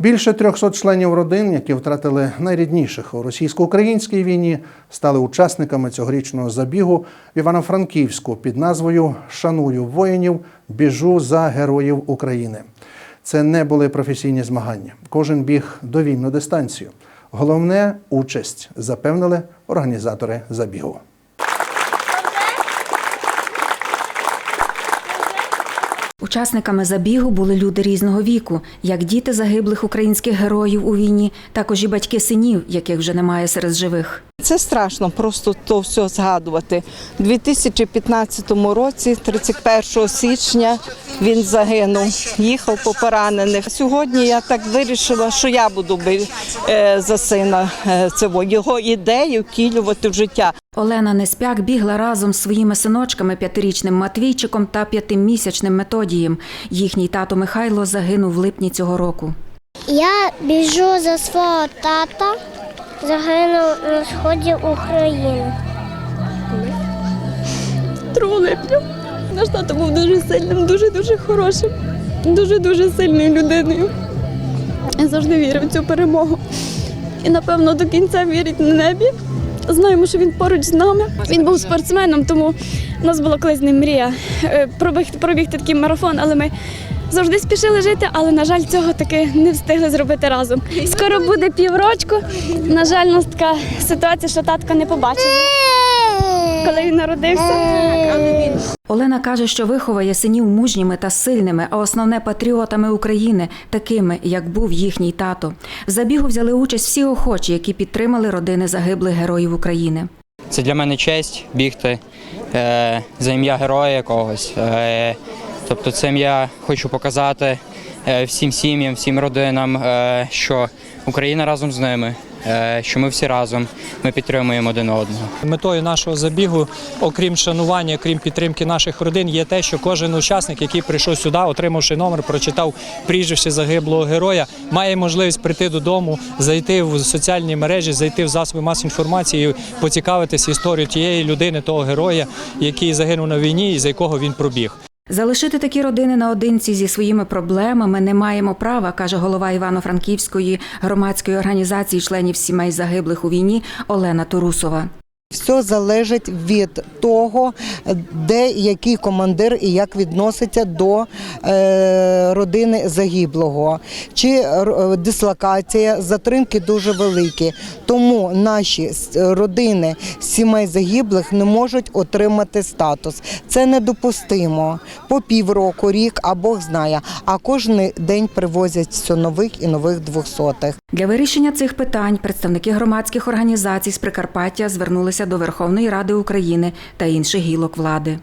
Більше 300 членів родин, які втратили найрідніших у російсько-українській війні, стали учасниками цьогорічного забігу в Івано-Франківську під назвою Шаную воїнів, біжу за героїв України. Це не були професійні змагання. Кожен біг довільну дистанцію. Головне участь запевнили організатори забігу. Учасниками забігу були люди різного віку, як діти загиблих українських героїв у війні, також і батьки синів, яких вже немає серед живих. Це страшно просто то все згадувати. У 2015 році, 31 січня, він загинув, їхав по поранених. Сьогодні я так вирішила, що я буду би, е, за сина е, цього його ідею втілювати в життя. Олена Неспяк бігла разом з своїми синочками п'ятирічним Матвійчиком та п'ятимісячним Методієм. Їхній тато Михайло загинув в липні цього року. Я біжу за свого тата, загинув на сході України. 2 липня. Наш тато був дуже сильним, дуже-дуже хорошим, дуже-дуже сильною людиною. Я завжди вірив в цю перемогу. І, напевно, до кінця вірить на небі. Знаємо, що він поруч з нами. Він був спортсменом, тому у нас була колись ним мрія е, пробігти, пробігти такий марафон, але ми завжди спішили жити, але, на жаль, цього таки не встигли зробити разом. Скоро буде піврочку. На жаль, у нас така ситуація, що татка не побачив, коли він народився. Олена каже, що виховає синів мужніми та сильними, а основне патріотами України, такими, як був їхній тато. В забігу взяли участь всі охочі, які підтримали родини загиблих героїв України. Це для мене честь бігти е, за ім'я героя якогось. Тобто, цим я хочу показати е, всім сім'ям, всім родинам, е, що Україна разом з ними, е, що ми всі разом, ми підтримуємо один одного. Метою нашого забігу, окрім шанування, окрім підтримки наших родин, є те, що кожен учасник, який прийшов сюди, отримавши номер, прочитав прізвище загиблого героя, має можливість прийти додому, зайти в соціальні мережі, зайти в засоби масової інформації, і поцікавитися історією тієї людини, того героя, який загинув на війні і за якого він пробіг. Залишити такі родини наодинці зі своїми проблемами не маємо права, каже голова Івано-Франківської громадської організації членів сімей загиблих у війні Олена Турусова. Все залежить від того, де який командир і як відноситься до е, родини загиблого. Чи е, дислокація, затримки дуже великі. Тому наші родини сімей загиблих не можуть отримати статус. Це недопустимо. По півроку, рік, а Бог знає. А кожен день привозять все нових і нових двохсотих. Для вирішення цих питань представники громадських організацій з Прикарпаття звернулися до Верховної Ради України та інших гілок влади.